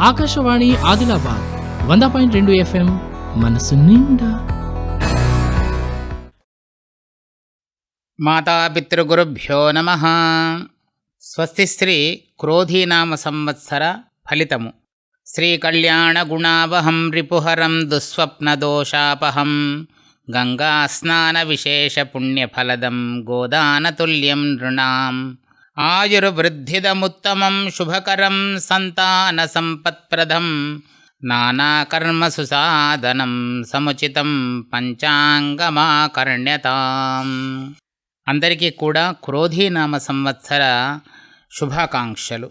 ఆకాశవాణి ఆదిలాబాద్ వంద పాయింట్ రెండు ఎఫ్ఎం మనసు నిండా. మాతాపితృగురుభ్యో నమ. స్వస్తి శ్రీ క్రోధీనామ సంవత్సర ఫలితము. శ్రీకళ్యాణగుణావహం రిపుహరం దుస్వప్నదోషాపహం పుణ్యఫలదం గోదానతుల్యం నృణాం. ఆయుర్వృద్ధిదముత్తమం శుభకరం సంతానసంపత్ప్రదం. నానాకర్మసు సాధనం సముచితం పంచాంగమాకర్ణ్యతాం. అందరికీ కూడా క్రోధీనామ సంవత్సర శుభాకాంక్షలు.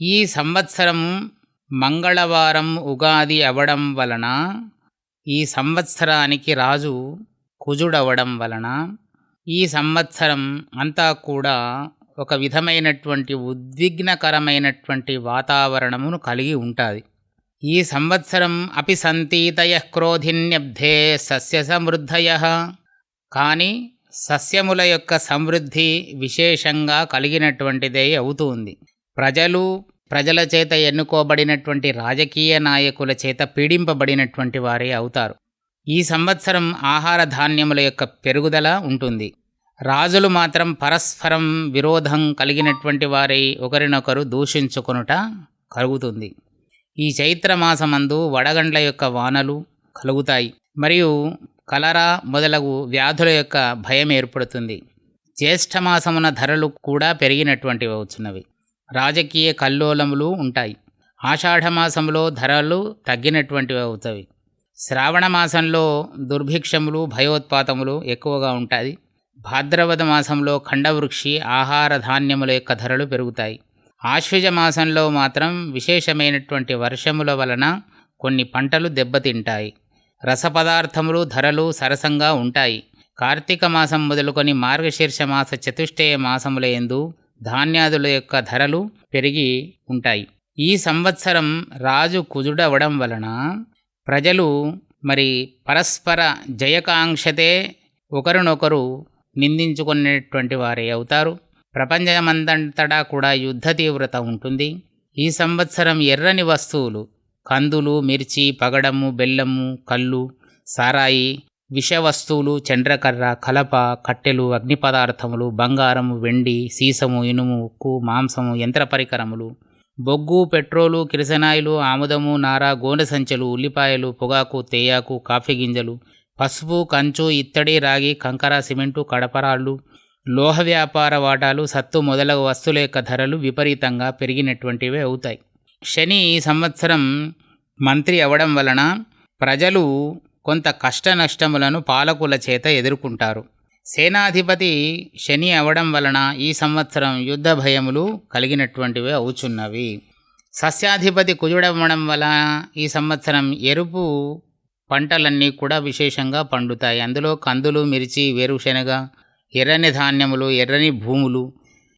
ఈ సంవత్సరం మంగళవారం ఉగాది అవడం వలన ఈ సంవత్సరానికి రాజు కుజుడవడం వలన ఈ సంవత్సరం అంతా కూడా ఒక విధమైనటువంటి ఉద్విగ్నకరమైనటువంటి వాతావరణమును కలిగి ఉంటుంది. ఈ సంవత్సరం అపి సంతీతయ క్రోధిన్యబ్ధే సస్య సమృద్ధయ. కానీ సస్యముల యొక్క సమృద్ధి విశేషంగా కలిగినటువంటిదే అవుతుంది. ప్రజలు ప్రజల చేత ఎన్నుకోబడినటువంటి రాజకీయ నాయకుల చేత పీడింపబడినటువంటి వారే అవుతారు. ఈ సంవత్సరం ఆహార ధాన్యముల యొక్క పెరుగుదల ఉంటుంది. రాజులు మాత్రం పరస్పరం విరోధం కలిగినటువంటి వారై ఒకరినొకరు దూషించుకొనుట కలుగుతుంది. ఈ చైత్రమాసమందు వడగండ్ల యొక్క వానలు కలుగుతాయి. మరియు కలరా మొదలగు వ్యాధుల యొక్క భయం ఏర్పడుతుంది. జ్యేష్ఠమాసమున ధరలు కూడా పెరిగినటువంటివి అవుతున్నవి రాజకీయ కల్లోలములు ఉంటాయి. ఆషాఢమాసంలో ధరలు తగ్గినటువంటివి అవుతాయి. శ్రావణ మాసంలో దుర్భిక్షములు భయోత్పాతములు ఎక్కువగా ఉంటాయి. భాద్రపద మాసంలో ఖండవృక్షి ఆహార ధాన్యముల యొక్క ధరలు పెరుగుతాయి. ఆశ్వజ మాసంలో మాత్రం విశేషమైనటువంటి వర్షముల వలన కొన్ని పంటలు దెబ్బతింటాయి. రసపదార్థములు ధరలు సరసంగా ఉంటాయి. కార్తీక మాసం మొదలుకొని మార్గశీర్ష మాస చతుష్టయ మాసముల ఎందు ధాన్యాదుల యొక్క ధరలు పెరిగి ఉంటాయి. ఈ సంవత్సరం రాజు కుజుడవడం వలన ప్రజలు మరి పరస్పర జయకాంక్షతే ఒకరినొకరు నిందించుకునేటువంటి వారే అవుతారు. ప్రపంచమంతటా కూడా యుద్ధ తీవ్రత ఉంటుంది. ఈ సంవత్సరం ఎర్రని వస్తువులు కందులు మిర్చి పగడము బెల్లము కళ్ళు సారాయి విష వస్తువులు చండ్రకర్ర కలప కట్టెలు అగ్ని పదార్థములు బంగారము వెండి సీసము ఇనుము ఉక్కు మాంసము యంత్ర పరికరములు బొగ్గు పెట్రోలు కిరసనాయిలు ఆముదము నార గోనె సంచులు ఉల్లిపాయలు పొగాకు తేయాకు కాఫీ గింజలు పసుపు కంచు ఇత్తడి రాగి కంకర సిమెంటు కడపరాళ్ళు లోహ వ్యాపార వాటాలు సత్తు మొదలగు వస్తువుల యొక్క ధరలు విపరీతంగా పెరిగినటువంటివే అవుతాయి. శని ఈ సంవత్సరం మంత్రి అవడం వలన ప్రజలు కొంత కష్ట నష్టములను పాలకుల చేత ఎదుర్కొంటారు. సేనాధిపతి శని అవడం వలన ఈ సంవత్సరం యుద్ధ భయములు కలిగినటువంటివే అవుచున్నవి. సస్యాధిపతి కుజుడవ్వడం వలన ఈ సంవత్సరం ఎరుపు పంటలన్నీ కూడా విశేషంగా పండుతాయి. అందులో కందులు మిర్చి వేరుశెనగ ఎర్రని ధాన్యములు ఎర్రని భూములు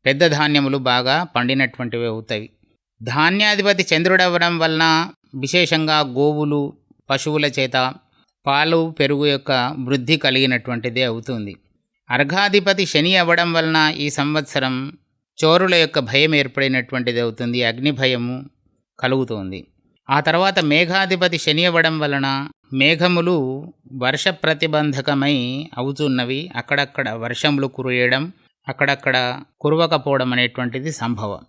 పెద్ద ధాన్యములు బాగా పండినటువంటివి అవుతాయి. ధాన్యాధిపతి చంద్రుడవ్వడం వలన విశేషంగా గోవులు పశువుల చేత పాలు పెరుగు యొక్క వృద్ధి కలిగినటువంటిదే అవుతుంది. అర్ఘాధిపతి శని అవ్వడం వలన ఈ సంవత్సరం చోరుల యొక్క భయం ఏర్పడినటువంటిది అవుతుంది. అగ్ని భయము కలుగుతుంది. ఆ తర్వాత మేఘాధిపతి శని అవ్వడం వలన మేఘములు వర్ష ప్రతిబంధకమై అవుతున్నవి. అక్కడక్కడ వర్షములు కురియడం అక్కడక్కడ కురవకపోవడం అనేటువంటిది సంభవం.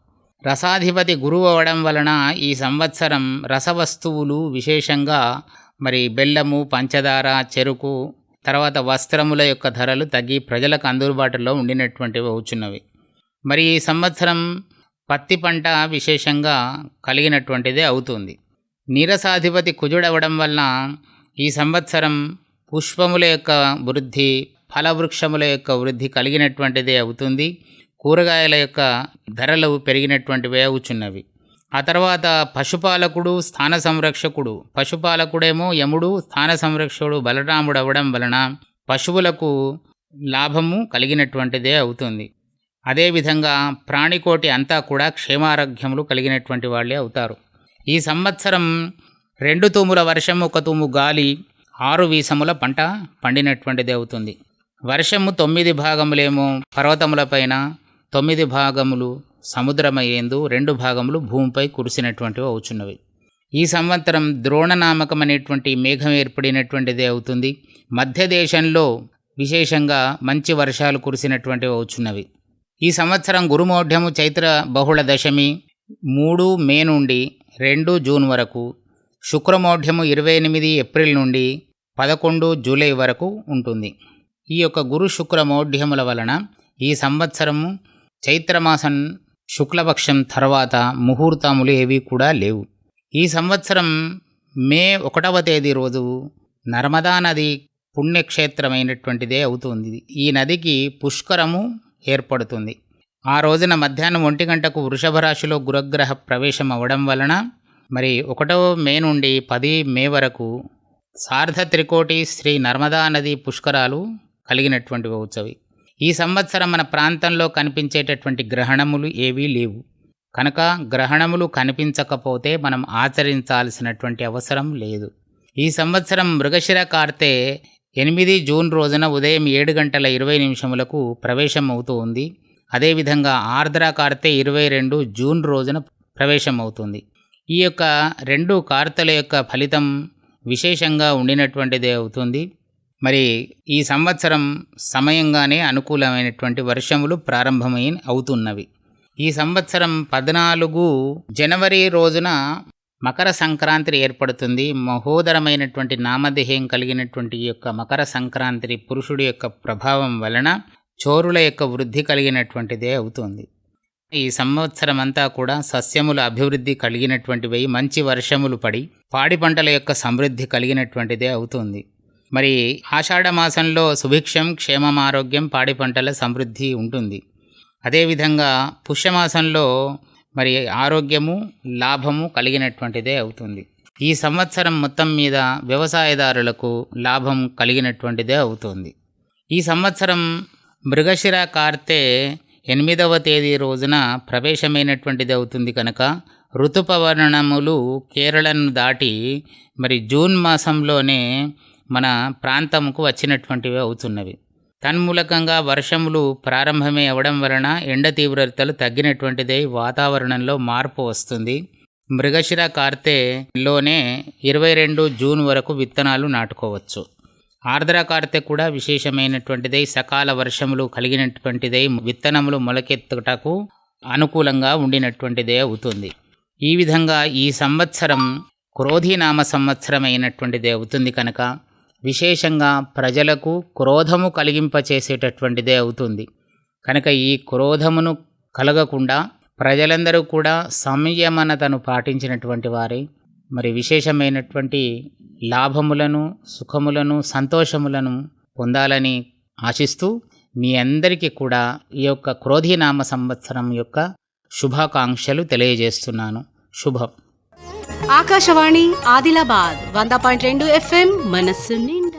రసాధిపతి గురువు అవడం వలన ఈ సంవత్సరం రసవస్తువులు విశేషంగా మరి బెల్లము పంచదార చెరుకు తర్వాత వస్త్రముల యొక్క ధరలు తగ్గి ప్రజలకు అందుబాటులో ఉండినటువంటివి అవుచున్నవి. మరి ఈ సంవత్సరం పత్తి పంట విశేషంగా కలిగినటువంటిదే అవుతుంది. నీరసాధిపతి కుజుడవడం వలన ఈ సంవత్సరం పుష్పముల యొక్క వృద్ధి ఫలవృక్షముల యొక్క వృద్ధి కలిగినటువంటిదే అవుతుంది. కూరగాయల యొక్క ధరలు పెరిగినటువంటివే అవుచున్నవి. ఆ తర్వాత పశుపాలకుడు స్థాన సంరక్షకుడు. పశుపాలకుడేమో యముడు స్థాన సంరక్షకుడు బలరాముడు అవ్వడం వలన పశువులకు లాభము కలిగినటువంటిదే అవుతుంది. అదేవిధంగా ప్రాణికోటి అంతా కూడా క్షేమారోగ్యములు కలిగినటువంటి వాళ్ళే అవుతారు. ఈ సంవత్సరం రెండు తూముల వర్షం ఒక తూము గాలి ఆరు వీసముల పంట పండినటువంటిది అవుతుంది. వర్షము తొమ్మిది భాగములేమో పర్వతములపైన తొమ్మిది భాగములు సముద్రమయ్యేందు రెండు భాగములు భూమిపై కురిసినటువంటివి అవుచున్నవి. ఈ సంవత్సరం ద్రోణనామకం అనేటువంటి మేఘం ఏర్పడినటువంటిదే అవుతుంది. మధ్య దేశంలో విశేషంగా మంచి వర్షాలు కురిసినటువంటివి అవుచున్నవి. ఈ సంవత్సరం గురుమౌఢ్యము చైత్ర బహుళ దశమి మూడు మే నుండి రెండు జూన్ వరకు శుక్రమౌఢ్యము ఇరవై ఎనిమిది ఏప్రిల్ నుండి పదకొండు జూలై వరకు ఉంటుంది. ఈ యొక్క గురు శుక్రమౌఢ్యముల వలన ఈ సంవత్సరము చైత్రమాసం శుక్లపక్షం తర్వాత ముహూర్తములు ఏవి కూడా లేవు. ఈ సంవత్సరం మే ఒకటవ తేదీ రోజు నర్మదా నది పుణ్యక్షేత్రమైనటువంటిదే అవుతుంది. ఈ నదికి పుష్కరము ఏర్పడుతుంది. ఆ రోజున మధ్యాహ్నం ఒంటి గంటకు వృషభ రాశిలో గురగ్రహ ప్రవేశం అవ్వడం వలన మరి ఒకటవ మే నుండి పది మే వరకు సార్ధ త్రికోటి శ్రీ నర్మదా నది పుష్కరాలు కలిగినటువంటి ఉత్సవి. ఈ సంవత్సరం మన ప్రాంతంలో కనిపించేటటువంటి గ్రహణములు ఏవీ లేవు. కనుక గ్రహణములు కనిపించకపోతే మనం ఆచరించాల్సినటువంటి అవసరం లేదు. ఈ సంవత్సరం మృగశిర కార్తె ఎనిమిది జూన్ రోజున ఉదయం ఏడు గంటల ఇరవై నిమిషములకు ప్రవేశం అవుతూ ఉంది. అదేవిధంగా ఆర్ద్ర కార్తె ఇరవై రెండు జూన్ రోజున ప్రవేశం అవుతుంది ఈ యొక్క రెండు కార్తల యొక్క ఫలితం విశేషంగా ఉండినటువంటిదే అవుతుంది. మరి ఈ సంవత్సరం సమయంగానే అనుకూలమైనటువంటి వర్షములు ప్రారంభమై అవుతున్నవి. ఈ సంవత్సరం పద్నాలుగు జనవరి రోజున మకర సంక్రాంతి ఏర్పడుతుంది. మహోదరమైనటువంటి నామధేయం కలిగినటువంటి ఈ యొక్క మకర సంక్రాంతి పురుషుడి యొక్క ప్రభావం వలన చోరుల యొక్క వృద్ధి కలిగినటువంటిదే అవుతుంది. ఈ సంవత్సరం అంతా కూడా సస్యముల అభివృద్ధి కలిగినటువంటివి మంచి వర్షములు పడి పాడి పంటల యొక్క సమృద్ధి కలిగినటువంటిదే అవుతుంది. మరి ఆషాఢ మాసంలో సుభిక్షం క్షేమం ఆరోగ్యం పాడి పంటల సమృద్ధి ఉంటుంది. అదేవిధంగా పుష్యమాసంలో మరి ఆరోగ్యము లాభము కలిగినటువంటిదే అవుతుంది. ఈ సంవత్సరం మొత్తం మీద వ్యవసాయదారులకు లాభం కలిగినటువంటిదే అవుతుంది. ఈ సంవత్సరం మృగశిర కార్తె ఎనిమిదవ తేదీ రోజున ప్రవేశమైనటువంటిది అవుతుంది కనుక ఋతుపవనములు కేరళను దాటి మరి జూన్ మాసంలోనే మన ప్రాంతంకు వచ్చినటువంటివి అవుతున్నవి. తన్మూలకంగా వర్షములు ప్రారంభమే అవడం వలన ఎండ తీవ్రతలు తగ్గినటువంటిదై వాతావరణంలో మార్పు వస్తుంది. మృగశిర కార్తెలోనే ఇరవై రెండు జూన్ వరకు విత్తనాలు నాటుకోవచ్చు. ఆర్ద్ర కార్తె కూడా విశేషమైనటువంటిదై. సకాల వర్షములు కలిగినటువంటిదై. విత్తనములు మొలకెత్తుటకు అనుకూలంగా ఉండినటువంటిదే అవుతుంది. ఈ విధంగా ఈ సంవత్సరం క్రోధీనామ సంవత్సరం అయినటువంటిదే అవుతుంది కనుక విశేషంగా ప్రజలకు క్రోధము కలిగింపచేసేటటువంటిదే అవుతుంది. కనుక ఈ క్రోధమును కలగకుండా ప్రజలందరూ కూడా సంయమనతను పాటించినటువంటి వారే మరి విశేషమైనటువంటి లాభములను సుఖములను సంతోషములను పొందాలని ఆశిస్తూ మీ అందరికీ కూడా ఈ యొక్క క్రోధీనామ సంవత్సరం యొక్క శుభాకాంక్షలు తెలియజేస్తున్నాను. శుభం. ఆకాశవాణి ఆదిలాబాద్ వంద పాయింట్ రెండు ఎఫ్ఎం మనస్సు నిండా.